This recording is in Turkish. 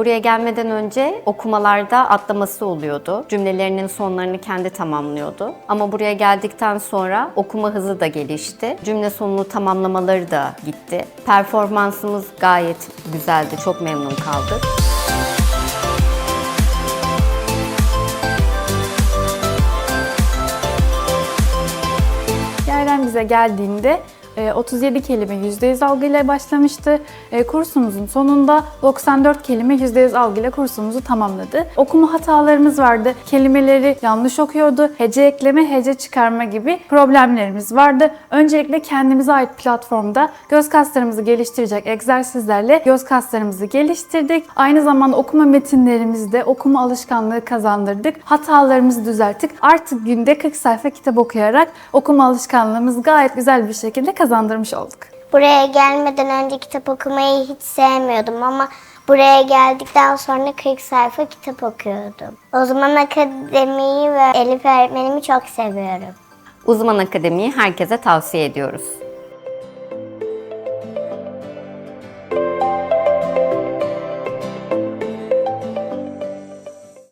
Buraya gelmeden önce okumalarda atlaması oluyordu. Cümlelerinin sonlarını kendi tamamlıyordu. Ama buraya geldikten sonra okuma hızı da gelişti. Cümle sonunu tamamlamaları da gitti. Performansımız gayet güzeldi. Çok memnun kaldık. Yaren bize geldiğinde 37 kelime %100 algıyla başlamıştı. E, Kursumuzun sonunda 94 kelime %100 algıyla kursumuzu tamamladı. Okuma hatalarımız vardı. Kelimeleri yanlış okuyordu. Hece ekleme, hece çıkarma gibi problemlerimiz vardı. Öncelikle kendimize ait platformda göz kaslarımızı geliştirecek egzersizlerle göz kaslarımızı geliştirdik. Aynı zamanda okuma metinlerimizde okuma alışkanlığı kazandırdık. Hatalarımızı düzelttik. Artık günde 40 sayfa kitap okuyarak okuma alışkanlığımızı gayet güzel bir şekilde kazandırmış olduk. Buraya gelmeden önce kitap okumayı hiç sevmiyordum ama buraya geldikten sonra 40 sayfa kitap okuyordum. O zaman akademiyi ve Elif öğretmenimi çok seviyorum. Uzman Akademi'yi herkese tavsiye ediyoruz.